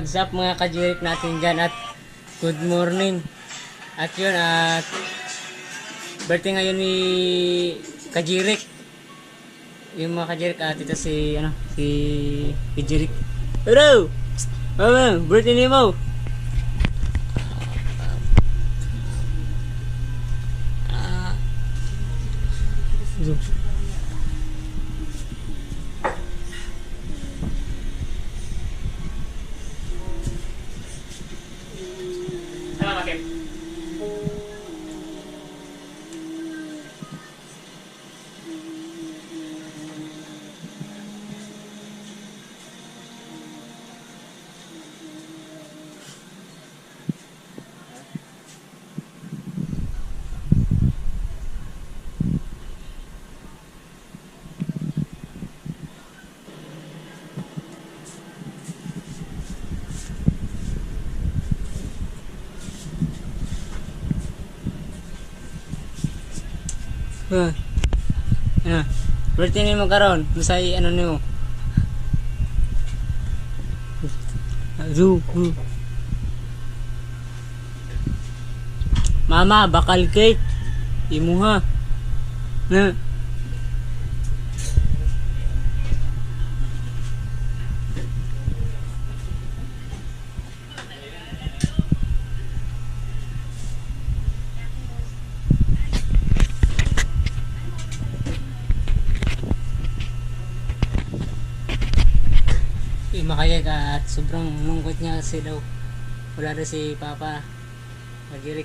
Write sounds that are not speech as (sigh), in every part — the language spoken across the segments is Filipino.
What's up mga kajirik natin dyan at good morning. At yun at birthday ngayon ni Kajirik. Yung mga kajirik at ito si ano si Kajirik. Hello! Mama, birthday ni mo. Ah. Ano? Birthday ni mo karon. Masay ano nimo? Ru. Mama, bakal cake. Imuha. Na. Eh, makayag at sobrang lungkot niya kasi daw. Wala daw si Papa. Magirik.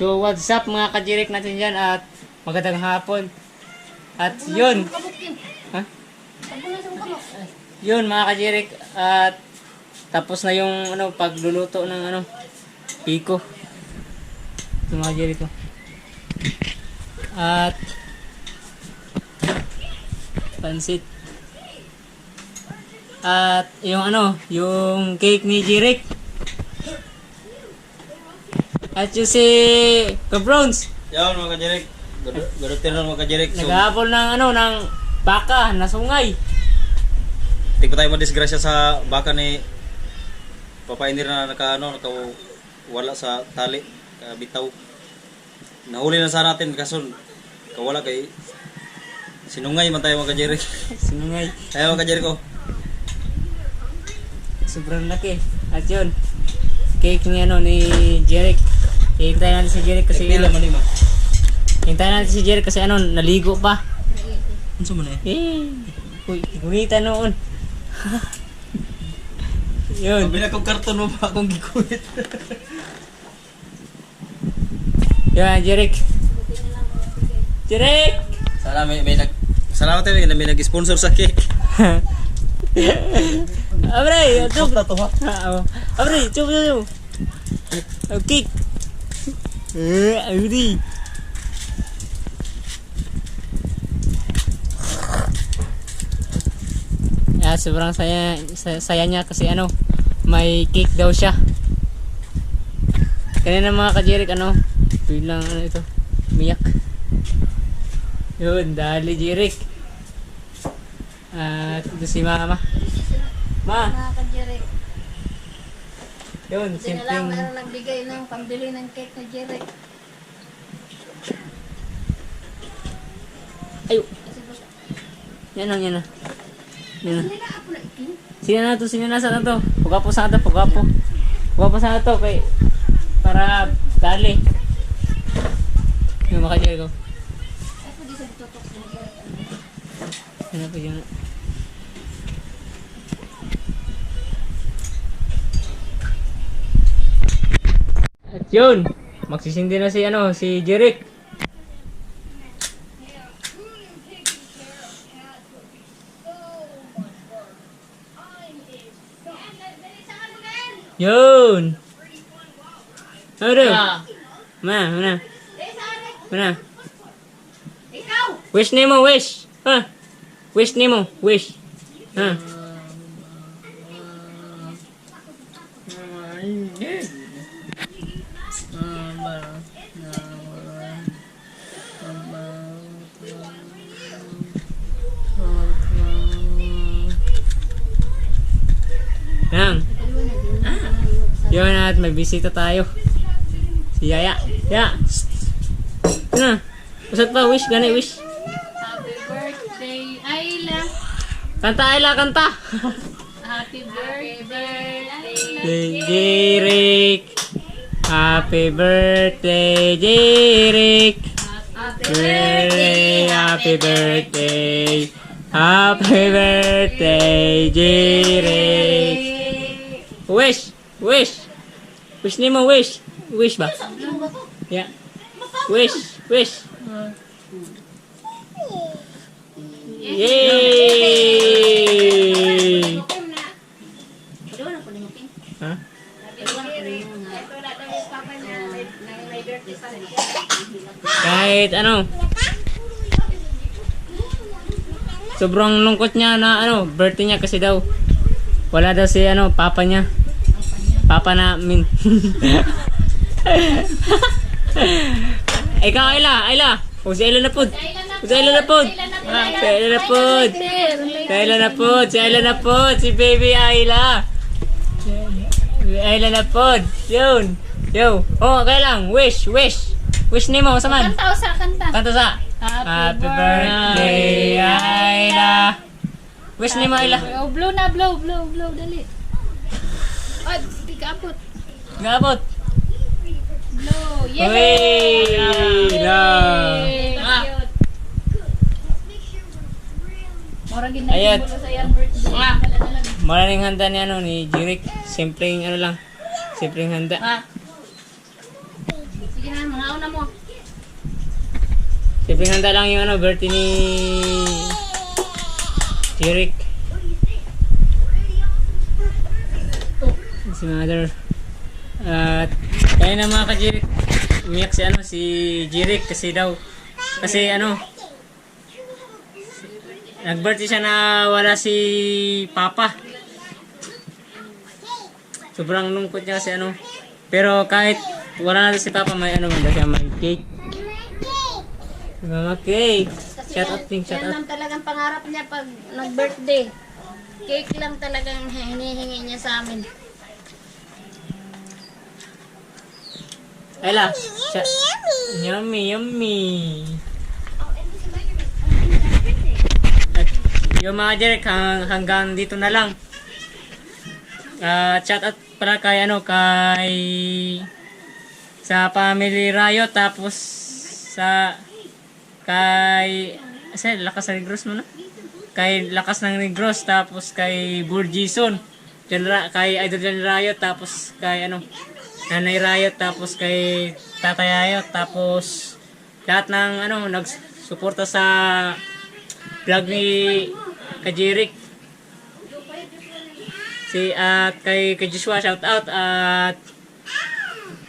So what's up mga kajirik natin dyan at magandang hapon. At yun. Ha? Yun mga kajirik at tapos na yung ano pagluluto ng ano piko. Ito mga kajirik ko. At pansit. At yung ano, yung cake ni Jirik. At yung si Cabrons. Yan mga kajirik. Gadutin na mga kajirik. So, Naghahabol ng ano, ng baka, nasungay. di pa tayo madisgrasya sa baka ni Papainir na naka ano, naka wala sa tali, bitaw. Nahuli na sana natin kaso kawala kay sinungay man tayo mga kajirik. (laughs) Sinungay. Ayaw mga kajirik oh. Sobrang laki. At yun, cake ni ano ni Jeric. Hintayin natin si Jeric kasi Pila ano, man lima. hintayin natin si Jeric kasi ano, naligo pa. Unsa man eh? Eh, uy, gumita noon. (laughs) yun. Sabi na kong karton mo ba akong gikulit. Yun, Jeric. Jeric! Sana may, may nag Salamat tayo may, may nag-sponsor sa cake. (laughs) Abre, na ha. Ah, oh. Abre, chup. Oh, cake. Eh, Abre. Ah, sobrang saya, saya, niya kasi ano, may cake daw siya. Kanina mga kajirik, ano, bilang ano ito, miyak. Yun, dali jirik. At ito si mama. Ma, Mga kajerek. Yun, Hindi na lang simpleng... meron nagbigay ng pambili ng cake na Jerek. Ayo, yan na, yan na. Yan ikin. Sino na to? Sino na sa na to? Puga po sa to, puga po. Puga po sa to kay para dali. Yung makajir ko. Ano po yun? Yun, magsisindi na si ano, si Jeric. Yun! Ano? Ma, mana? Mana? Ikaw! Wish nemo, wish! Ha? Wish nemo, wish. Ha? Yun at may bisita tayo. Si Yaya. Ya. Ano? Usat pa, wish, gani, wish. Happy birthday, Ayla! Kanta, Ayla, kanta. Happy birthday, Ayla! Jirik. Happy birthday, Jirik. Happy Birthday, happy birthday. Happy birthday, Jirik. Wish, wish. Wish ni mo, wish. Wish ba? Yeah. Wish, wish. Yay! Ha? Kahit ano. Sobrang lungkot niya na ano, birthday niya kasi daw. Wala daw si ano, papa niya. Papa namin. Ikaw, Ayla, Ayla. O si Ayla na po. Si Ayla na po. Ah, Si Ayla na po. Si Ayla na po. Si Ayla na po. Si baby Ayla. Si Ayla na po. Yun. Yo. Oh, kaya lang. Wish, wish. Wish ni mo, saman. Kanta sa kanta? Kanta sa. Happy birthday, Ayla. Wish ni mo, Ayla. Oh, blow na, blow, blow, blow, dali. Ay, di ka abot. Gabot. Blow, Uy! yay! No. Ah. Mura ginagin Ayat. mo sa iyang birthday. Ah. Wala na lang. Maraming handa ni ano ni Jirik. Simpleng ano lang. Simpleng handa. Ah. Sige na, mga una mo. Simpleng handa lang yung ano birthday ni Jirik. Si mother. At kaya na mga ka-Jirik. Umiyak si ano si Jirik kasi daw kasi ano Nag-birthday siya na wala si Papa. Sobrang lungkot niya kasi ano. Pero kahit wala na si Papa, may ano man siya, may cake. Mama. Kasi Shout out yan, Ping, shout yan out. lang talagang pangarap niya pag nag-birthday. Cake lang talagang hinihingi niya sa amin. Siya- Yummy, yummy. At yung mga Jeric, hang, hanggang dito na lang. Ah, chat out pala kay ano, kay sa family Rayo tapos sa kay kasi lakas ng Negros mo na kay lakas ng Negros tapos kay Burgison Ra, kay Idol Jan Rayo tapos kay ano Nanay Rayo tapos kay Tatay Rayo tapos lahat ng ano nagsuporta sa vlog ni Kajirik si at kay kay Joshua shout out at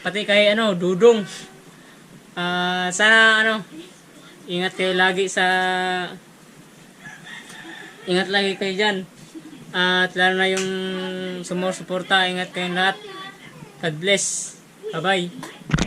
pati kay ano Dudong. Ah, sana ano ingat kayo lagi sa ingat lagi kayo diyan at lalo na yung sumusuporta ingat kayo lahat God bless. Bye bye